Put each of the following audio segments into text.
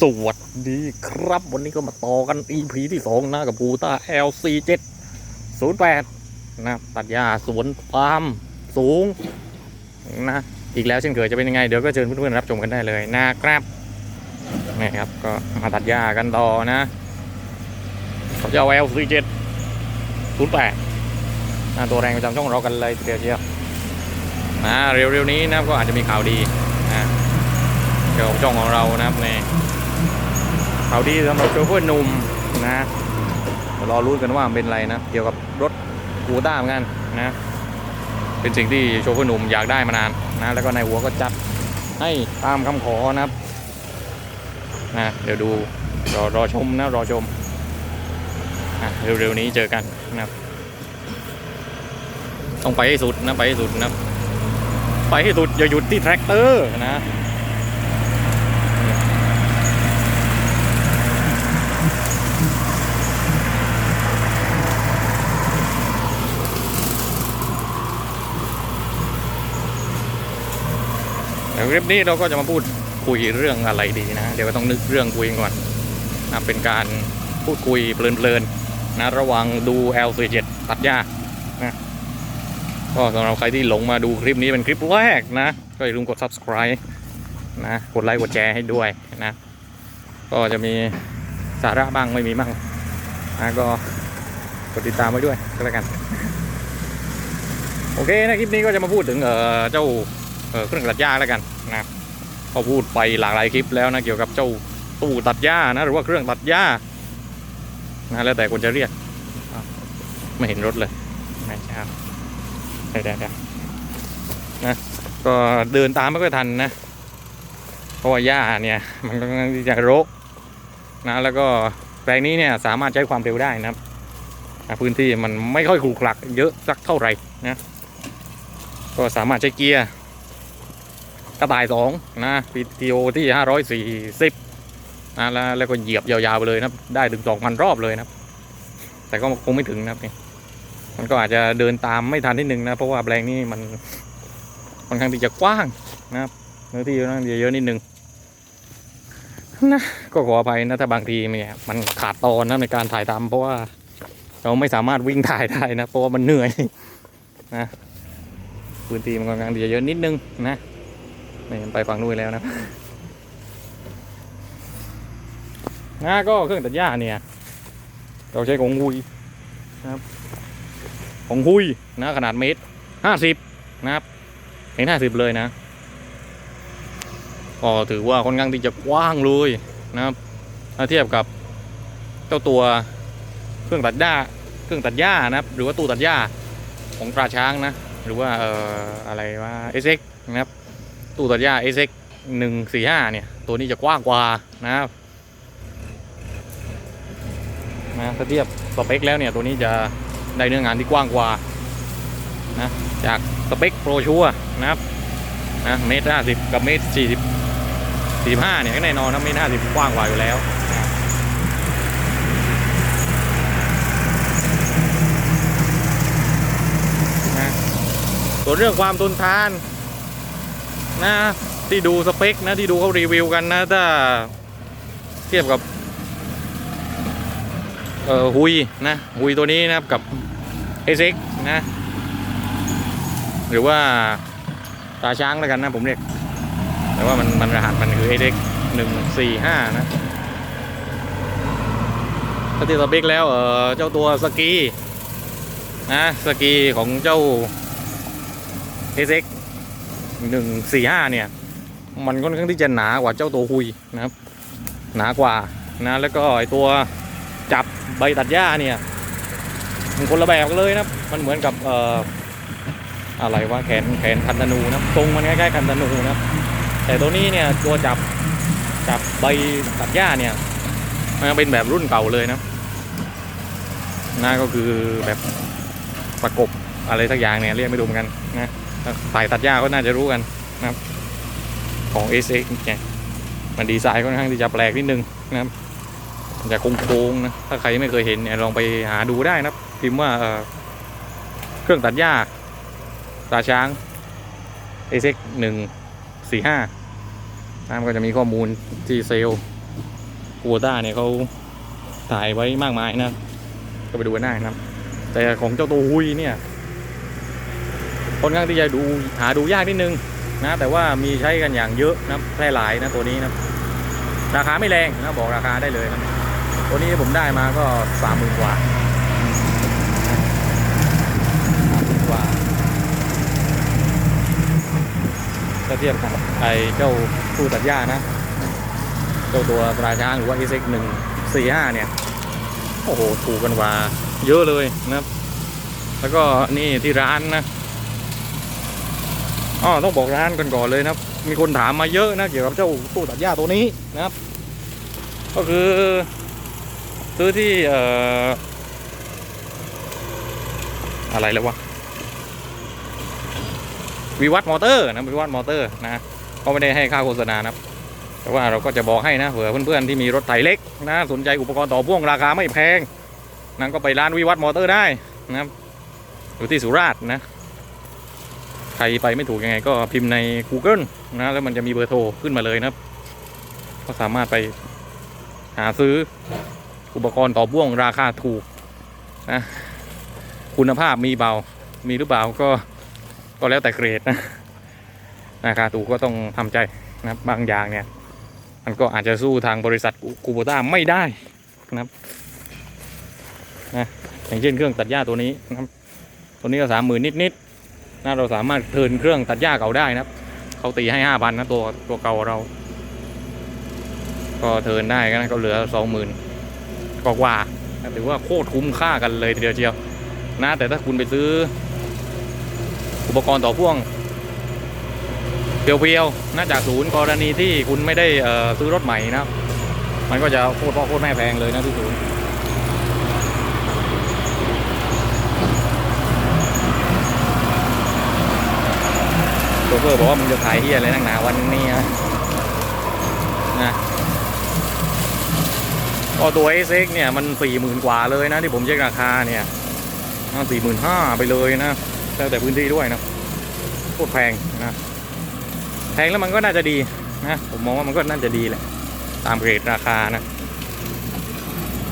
สวัสดีครับ วันนี้ก็มาต่อกัน EP ที่สองนะกับภูต้า LC7 08นะตัดหญ้าสวนปาล์มสูงนะอีกแล้วเช่นเคยจะเป็นยังไง เดี๋ยวก็เชิญเพื่อนๆรับชมกันได้เลยนะครับนี่ครับก็มาตัดหญ้ากันต่อนะเขาจะเอา LC7 08นะตัวแรงประจำช่องเรากันเลยเดียวเชียว นะเร็วๆนี้นะก็อาจจะมีข่าวดีนะเกี่ยวกับช่องของเรานะครับในข่าวดีสำหรับโชเฟอร์หนุ่มนะรอรู้กันว่าเป็นอะไรนะเกี่ยวกับรถกูต้าเหมือนกันนะเป็นสิ่งที่โชเฟอร์หนุ่มอยากได้มานานนะแล้วก็นายหัวก็จัดให้ตามคำขอนะครับนะเดี๋ยวดูรอรอชมนะรอชมนะเร็วๆนี้เจอกันนะครับต้องไปให้สุดนะไปให้สุดนะ ไปให้สุดอย่าหยุดที่แทรกเตอร์นะเดี๋ยวคลิปนี้เราก็จะมาพูดคุยเรื่องอะไรดีนะ เดี๋ยวก็ต้องนึกเรื่องคุยก่อนนะเป็นการพูดคุยเพลินๆนะระว่างดู L47 ตัดหญ้า ก็สำหรับใครที่หลงมาดูคลิปนี้เป็นคลิปแรกนะ ก็อย่าลืมกด subscribe นะ กดไลค์กดแชร์ให้ด้วยนะ ก็จะมีสาระบ้างไม่มีบ้างนะก็กดติดตามไว้ด้วยก็แล้วกัน โอเคนะคลิปนี้ก็จะมาพูดถึงเออเจ้าเครื่องตัดหญ้าแล้วกันนะพอพูดไปหลากหลายคลิปแล้วนะเกี่ยวกับเจ้าตู้ตัดหญ้านะหรือว่าเครื่องตัดหญ้านะแล้วแต่คนจะเรียกไม่เห็นรถเลยไม่ใช่ครับ ได้ได้ไดนะก็เดินตามไม่ค่อยทันนะ เพราะว่าหญ้าเนี่ยมันก็ค่อนข้างจะรกนะแล้วก็แปลงนี้เนี่ยสามารถใช้ความเร็วได้นะครับพื้นที่มันไม่ค่อยขรุขระเยอะสักเท่าไหร่นะก็สามารถใช้เกียร์กระต่ายสองนะ PTO ที่ห้าร้อยสี่สิบนะแล้วแล้วก็เหยียบยาวๆไปเลยนะได้ถึงสองพันรอบเลยนะแต่ก็คงไม่ถึงนะครับนี่ มันก็อาจจะเดินตามไม่ทันนิดนึงนะ เพราะว่าแปลงนี้มันค่อนข้างที่จะกว้างนะครับเนื้อที่ค่อนข้างเยอะนิดนึงนะก็ขออภัยนะถ้าบางทีเนี่ยมันขาดตอนนะในการถ่ายทำเพราะว่าเราไม่สามารถวิ่งถ่ายได้นะเพราะว่ามันเหนื่อยนะพื้นที่มันค่อนข้างที่จะเยอะนิดนึงนะนี่ไปฝั่งนู้นแล้วนะนะก็เครื่องตัดหญ้าเนี่ย เราใช้ของหุยนะครับ ของหุยนะขนาดเมตรห้าสิบนะครับเห็นห้าสิบเลยนะก็ถือว่าค่อนข้างที่จะกว้างเลยนะครับถ้าเทียบกับเจ้าตัวเครื่องตัดหญ้าเครื่องตัดหญ้านะครับ หรือว่าตู้ตัดหญ้าของตราช้างนะ หรือว่าเอ่ออะไรว่า SX นะครับตู้ตัดหญ้า SX 145เนี่ย ตัวนี้จะกว้างกว่านะครับนะถ้าเทียบสเปคแล้วเนี่ยตัวนี้จะ ได้เนื้องานที่กว้างกว่านะจากสเปคโปรชัวนะครับนะเมตรห้าสิบกับเมตรสี่สิบสี่ห้าเนี่ยก็แน่นอนนะเมตรห้าสิบกว้างกว่าอยู่แล้วนะนะส่วนเรื่องความทนทานนะที่ดูสเปคนะที่ดูเขารีวิวกันนะถ้าเทียบกับ เอ่อฮุยนะฮุยตัวนี้นะครับกับ SX นะ หรือว่าตาช้างแล้วกันนะผมเรียกแต่ว่ามันมันรหัสมันคือ SX หนึ่งสี่ห้านะถ้าทียบสเปคแล้วเออเจ้าตัวสกีนะสกีของเจ้า SX หนึ่งสี่ห้าเนี่ย มันค่อนข้างที่จะหนากว่าเจ้าตัวหุยนะครับ หนากว่านะแล้วก็ไอตัว จับใบตัดหญ้าเนี่ยมันคนละแบบกันเลยนะมันเหมือนกับเอ่ออะไรว่าแขนแขนคันธนูนะทรงมันคล้ๆคันธนูนะแต่ตัวนี้เนี่ยตัวจับจับใบตัดหญ้าเนี่ยมันเป็นแบบรุ่นเก่าเลยนะน่าก็คือแบบประกบอะไรสักอย่างเนี่ยเรียกไม่ถูกเหมือนกันนะสายตัดหญ้าก็น่าจะรู้กันนะครับของ SX เนี่ยมันดีไซน์ค่อนข้างที่จะแปลกนิดนึงนะครับ มันจะโค้งๆนะ ถ้าใครไม่เคยเห็นเนี่ยลองไปหาดูได้นะพิมพ์ว่าเครื่องตัดหญ้าตาช้าง SX 1สี่ห้านะมันก็จะมีข้อมูลที่เซลล์กูต้าเนี่ยเขาถ่ายไว้มากมายนะ ก็ไปดูกันได้นะแต่ของเจ้าตัวหุยเนี่ยค่อนข้างที่จะดูหาดูยากนิดนึงนะแต่ว่ามีใช้กันอย่างเยอะนะแพร่หลายนะตัวนี้นะราคาไม่แรงนะบอกราคาได้เลยนะ ตัวนี้ผมได้มาก็สามหมื่นกว่า30,000กว่าถ้าเทียบกับไอ้เจ้าตู้ตัดหญ้านะ เจ้าตัวตราช้างหรือว่า s x 1 4 5เนี่ย โอ้โห ถูกกันกว่าเยอะเลยนะครับ แล้วก็นี่ที่ร้านนะอ๋อต้องบอกร้านกันก่อนเลยนะครับมีคนถามมาเยอะนะเกี่ยวกับเจ้าตู้ตัดหญ้าตัวนี้นะครับ ก็คือ ซื้อที่เอ่ออะไรแล้ววะวิวัฒมอเตอร์นะวิวัฒมอเตอร์นะก็ไม่ได้ให้ค่าโฆษณานะครับแต่ว่าเราก็จะบอกให้นะเผื่อเพื่อนๆที่มีรถไถเล็กนะสนใจอุปกรณ์ต่อพ่วงราคาไม่แพงนั่นก็ไปร้านวิวัฒมอเตอร์ได้นะอยู่ที่สุราษฎร์นะใครไปไม่ถูกยังไงก็พิมพ์ใน Google นะแล้วมันจะมีเบอร์โทรขึ้นมาเลยนะครับก็สามารถไปหาซื้อ อุปกรณ์ต่อพ่วงราคาถูกนะคุณภาพมีเบา มีหรือเปล่าก็ก็แล้วแต่เกรดนะราคาถูกก็ต้องทำใจนะบางอย่างเนี่ย มันก็อาจจะสู้ทางบริษัทคูโบต้าไม่ได้นะครับนะอย่างเช่นเครื่องตัดหญ้าตัวนี้นะครับ ตัวนี้ก็สามหมื่นนิดๆนะเราสามารถเทินเครื่องตัดหญ้าเก่าได้นะครับเขาตีให้ห้าพันนะตัวตัวเก่าเรา ก็เทินได้ก็เหลือสองหมื่น กว่าๆถือว่าโคตรคุ้มค่ากันเลยทีเดียวเชียวนะแต่ถ้าคุณไปซื้อ อุปกรณ์ต่อพ่วงเพียวๆน่าจากศูนย์กรณีที่คุณไม่ได้ซื้อรถใหม่นะมันก็จะโคตรพ่อโคตรแม่แพงเลยนะที่ศูนย์โชเฟอร์บอกว่ามึงจะขายเฮียอะไรนักหนาวันนี้นะ ก็ตัว s x เนี่ยมันสี่หมื่นกว่าเลยนะที่ผมเช็คราคาเนี่ยสี่หมื่นห้าไปเลยนะแล้วแต่พื้นที่ด้วยนะโคตรแพงนะแพงแล้วมันก็น่าจะดีนะผมมองว่ามันก็น่าจะดีแหละตามเกรดราคานะ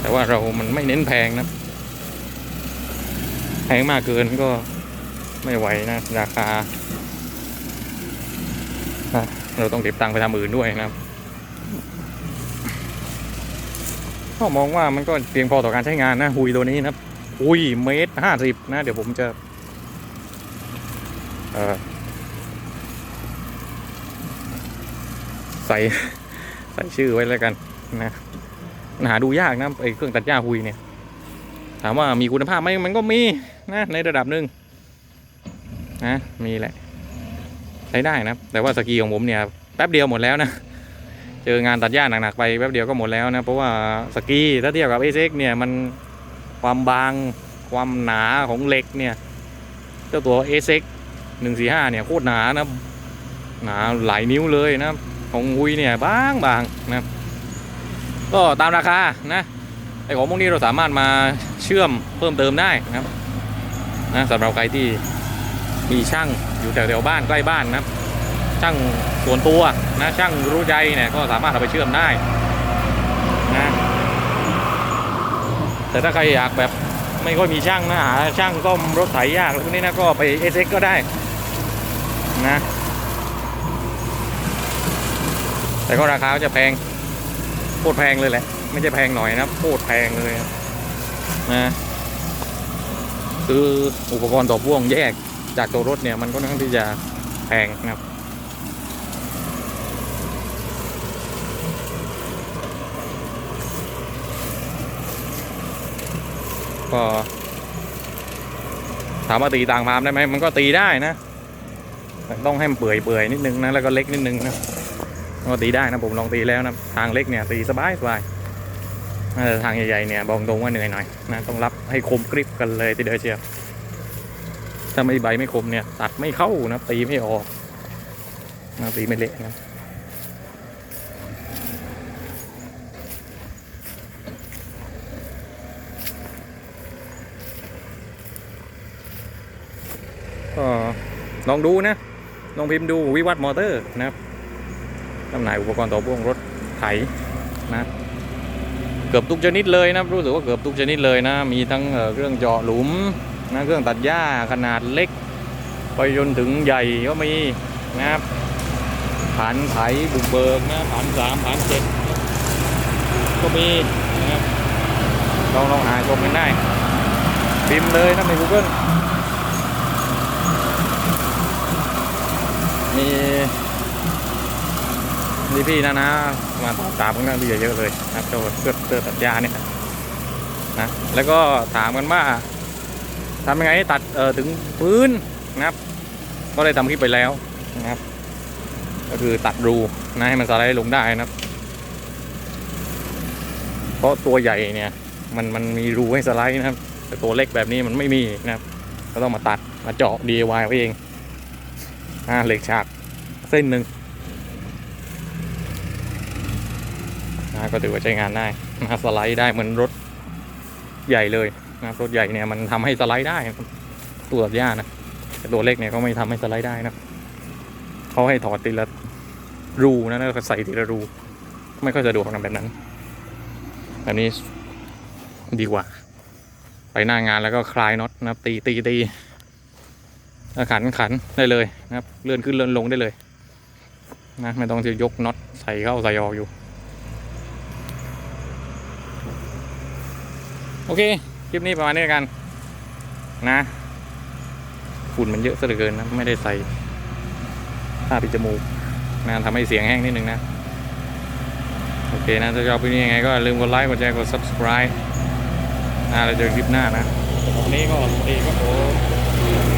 แต่ว่าเรามันไม่เน้นแพงนะแพงมากเกินก็ไม่ไหวนะราคา เราต้องเก็บตังค์ไปทำอื่นด้วยนะครับ ก็มองว่ามันก็เพียงพอต่อการใช้งานนะหุยตัวนี้นะครับอุ้ยเมตรห้าสิบนะเดี๋ยวผมจะเออใส่ใส่ชื่อไว้แล้วกันนะมันหาดูยากนะไอ้เครื่องตัดหญ้าฮุยเนี่ยถามว่ามีคุณภาพไหมมันก็มีนะในระดับหนึ่งนะมีแหละใช้ได้นะ แต่ว่าสกีของผมเนี่ยแป๊บเดียวหมดแล้วนะ เจองานตัดหญ้าหนักๆไปแป๊บเดียวก็หมดแล้วนะ เพราะว่าสกีถ้าเทียบกับ s x เนี่ยมันความบางความหนาของเหล็กเนี่ย เจ้าตัว s x 145เนี่ยโคตรหนานะหนาหลายนิ้วเลยนะ ของอุยเนี่ยบางบางนะก็ตามราคานะไอของพวกนี้เราสามารถมาเชื่อมเพิ่มเติมได้นะครับนะสำหรับใครที่มีช่างอยู่แถวๆบ้านใกล้บ้านนะ ช่างส่วนตัวนะช่างรู้ใจเนี่ยก็สามารถเอาไปเชื่อมได้นะแต่ถ้าใครอยากแบบไม่ค่อยมีช่างนะหาช่างซ่อมรถไถยากอะไรพวกนี้นะก็ไป SX ก็ได้นะแต่ก็ราคาจะแพงโคตรแพงเลยแหละ ไม่ใช่แพงหน่อยนะโคตรแพงเลยนะคืออุปกรณ์ต่อพ่วงแยกจากตัวรถเนี่ยมันก็ค่อนข้างที่จะแพงนะครับ ก็ถามว่าตีต่างพามได้ไหมมันก็ตีได้นะต้องให้มันเปื่อยเปื่อยๆนิดนึงนะแล้วก็เล็กนิดนึงนะก็ตีได้นะผมลองตีแล้วนะทางเล็กเนี่ยตีสบายสบายแต่ทางใหญ่ๆเนี่ยบอกตรงว่าเหนื่อยหน่อยนะต้องรับให้คมกริบกันเลยทีเดียวเชียวถ้าไม่ใบไม่คมเนี่ยตัดไม่เข้านะตีไม่ออกนะตีไม่เละนะ ก็ลองดูนะลองพิมพ์ดูวิวัฒน์มอเตอร์นะครับจำหน่ายอุปกรณ์ต่อพ่วงรถไถนะเกือบทุกชนิดเลยนะรู้สึกว่าเกือบทุกชนิดเลยนะ มีทั้งเครื่องเจาะหลุมนะเครื่องตัดหญ้าขนาดเล็ก ไปจนถึงใหญ่ก็มีนะครับผ่านไถบุกเบิกนะผ่านสามผ่านเจ็ดก็มีนะครับลองลองหาชมกันได้พิมพ์เลยนะใน Google มีมีพี่นะนะมาตามกันนะพี่เยอะเลยนะเจ้าเพื่อเพื่อตัดยาเนี่ยนะแล้วก็ถามกันว่าทำยังไงให้ตัดเอ่อถึงพื้นนะครับ ก็ได้ทำคลิปไปแล้วนะครับ ก็คือตัดรูนะให้มันสไลด์ลงได้นะครับ เพราะตัวใหญ่เนี่ย มันมันมีรูให้สไลด์นะครับ แต่ตัวเล็กแบบนี้มันไม่มีนะครับ ก็ต้องมาตัดมาเจาะ DIY เอาเอง อ่าเหล็กฉากเส้นหนึ่งนะก็ถือว่าใช้งานได้นะสไลด์ได้เหมือนรถใหญ่เลยนะรถใหญ่เนี่ยมันทำให้สไลด์ได้ตัวตัดหญ้านะแต่ตัวเล็กเนี่ยเขาไม่ทำให้สไลด์ได้นะเขาให้ถอดทีละรูนะแล้วก็ใส่ทีละรู ไม่ค่อยสะดวกนะแบบนั้น แบบนี้ดีกว่า ไปหน้างานแล้วก็คลายน็อตนะตีตีตี ขันขันได้เลยนะครับ เลื่อนขึ้นเลื่อนลงได้เลยนะไม่ต้องจะยกน็อตใส่เข้าใส่ออกอยู่ โอเค คลิปนี้ประมาณนี้กัน นะฝุ่นมันเยอะซะเหลือเกินนะไม่ได้ใส่ผ้าปิดจมูกนะทำให้เสียงแห้งนิดนึงนะ โอเคนะถ้าชอบคลิปนี้ยังไงก็ลืมกดไลค์กดแชร์กด subscribe นะเราเจอคลิปหน้านะวันนี้ก็สวัสดีครับผม